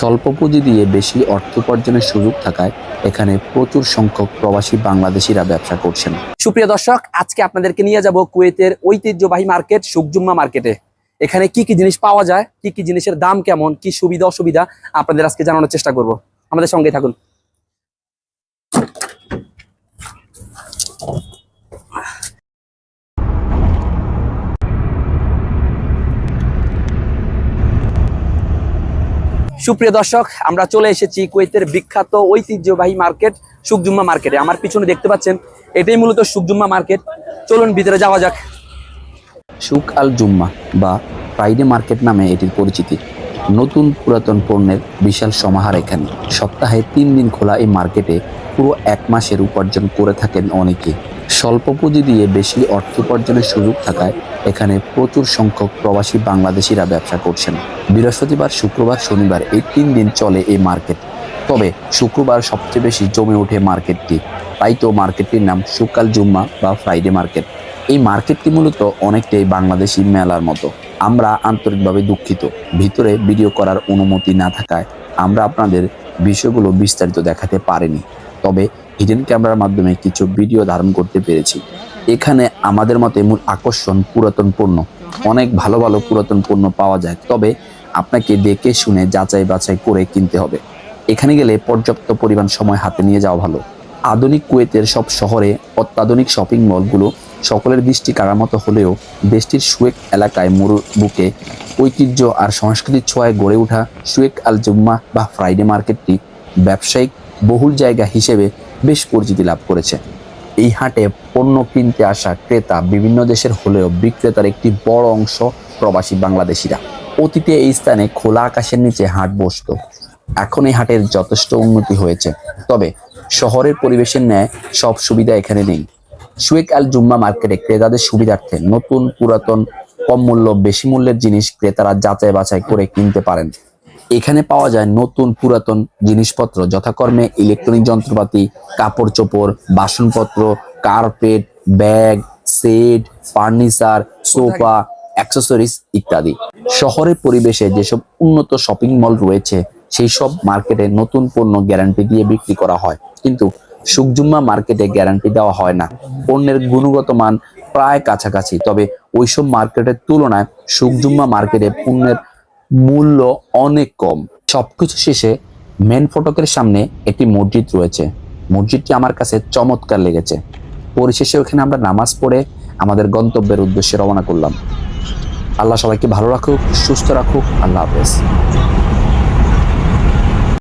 স্বল্প পুঁজি দিয়ে বেশি অর্থ উপার্জনের সুযোগ থাকায় এখানে প্রচুর সংখ্যক প্রবাসী বাংলাদেশিরা ব্যবসা করছেন। সুপ্রিয় দর্শক, আজকে আপনাদেরকে নিয়ে যাব কুয়েতের ঐতিহ্যবাহী মার্কেট সুকজুম্মা মার্কেটে। এখানে কি কি জিনিস পাওয়া যায়, কি কি জিনিসের দাম কেমন, কি সুবিধা অসুবিধা, আপনাদের আজকে জানানোর চেষ্টা করব। আমাদের সঙ্গে থাকুন। সুপ্রিয় দর্শক, আমরা চলে এসেছি কুয়েতের বিখ্যাত ঐতিহ্যবাহী মার্কেট, সুকজুম্মা মার্কেটে। আমার পিছনে দেখতে পাচ্ছেন, এটাই মূলত সুকজুম্মা মার্কেট। চলুন, ভিতরে যাওয়া যাক। সুক আল জুম্মা বা ফ্রাইডে মার্কেট নামে এটির পরিচিতি। নতুন পুরাতন পণ্যের বিশাল সমাহার এখানে। সপ্তাহে তিন দিন খোলা এই মার্কেটে পুরো এক মাসের উপার্জন করে থাকেন অনেকে। স্বল্প পুঁজি দিয়ে বেশি অর্থ উপার্জনের সুযোগ থাকায় এখানে প্রচুর সংখ্যক প্রবাসী বাংলাদেশিরা ব্যবসা করছেন। বৃহস্পতিবার, শুক্রবার, শনিবার এই তিন দিন চলে এই মার্কেট। তবে শুক্রবার সবচেয়ে বেশি জমে ওঠে মার্কেটটি। তাই তো মার্কেটটির নাম সুকাল জুম্মা বা ফ্রাইডে মার্কেট। এই মার্কেটটি মূলত অনেকটাই বাংলাদেশি মেলার মতো। আমরা আন্তরিকভাবে দুঃখিত। ভিতরে ভিডিও করার অনুমতি না থাকায় আমরা আপনাদের বিষয়গুলো বিস্তারিত দেখাতে পারিনি। তবে হিডেন ক্যামেরার মাধ্যমে কিছু ভিডিও ধারণ করতে পেরেছি। এখানে আমাদের মতে মূল আকর্ষণ পুরাতন পণ্য অনেক ভালো ভালো পুরাতন পণ্য পাওয়া যায়, তবে আপনাকে দেখে শুনে যাচাই বাছাই করে কিনতে হবে। এখানে গেলে পর্যাপ্ত পরিমাণ সময় হাতে নিয়ে যাওয়া ভালো। আধুনিক কুয়েতের সব শহরে অত্যাধুনিক শপিং মলগুলো সকলের দৃষ্টি কাড়ার মতো হলেও দেশটির সুয়েক এলাকায় মরুর বুকে ঐতিহ্য আর সংস্কৃতির ছোঁয়ায় গড়ে ওঠা সুয়েক আল জুম্মা বা ফ্রাইডে মার্কেটটি ব্যবসায়িক বহুল জায়গা হিসেবে বেশ পরিচিতি লাভ করেছে। এই হাটে পণ্য কিনতে আসা ক্রেতা বিভিন্ন দেশের হলেও বিক্রেতার একটি বড় অংশ প্রবাসী বাংলাদেশিরা। অতীতে এই স্থানে খোলা আকাশের নিচে হাট বসতো। এখন এই হাটের যথেষ্ট উন্নতি হয়েছে। তবে শহরের পরিবেশের ন্যায় সব সুবিধা এখানে নেই। সুয়েক আল জুম্মা মার্কেটে ক্রেতাদের সুবিধার্থে নতুন পুরাতন কম মূল্য, বেশি মূল্যের জিনিস ক্রেতারা যাচাই বাছাই করে কিনতে পারেন। এখানে পাওয়া যায় নতুন পুরাতন জিনিসপত্র, যথাকর্মে ইলেকট্রনিক যন্ত্রপাতি, কাপড় চোপড়, বাসনপত্র, carpet, bag, set, furniture, sofa, accessories ইত্যাদি। শহরের পরিবেশে যেসব উন্নত শপিং মল রয়েছে, সেই সব মার্কেটে নতুন পণ্য গ্যারান্টি দিয়ে বিক্রি করা হয়। কিন্তু সুকজুম্মা মার্কেটে গ্যারান্টি দেওয়া হয় না। পণ্যের গুণগত মান প্রায় কাছাকাছি। তবে ওইসব মার্কেটের তুলনায় সুকজুম্মা মার্কেটে পণ্যের মূল্য অনেক কম। সবকিছু শেষে মেন ফটকের সামনে একটি মসজিদ রয়েছে। মসজিদটি আমার কাছে চমৎকার লেগেছে। পরিশেষে ওখানে আমরা নামাজ পড়ে আমাদের গন্তব্যের উদ্দেশ্যে রওনা করলাম। আল্লাহ সবাইকে ভালো রাখুক, সুস্থ রাখুক। আল্লাহ হাফেজ।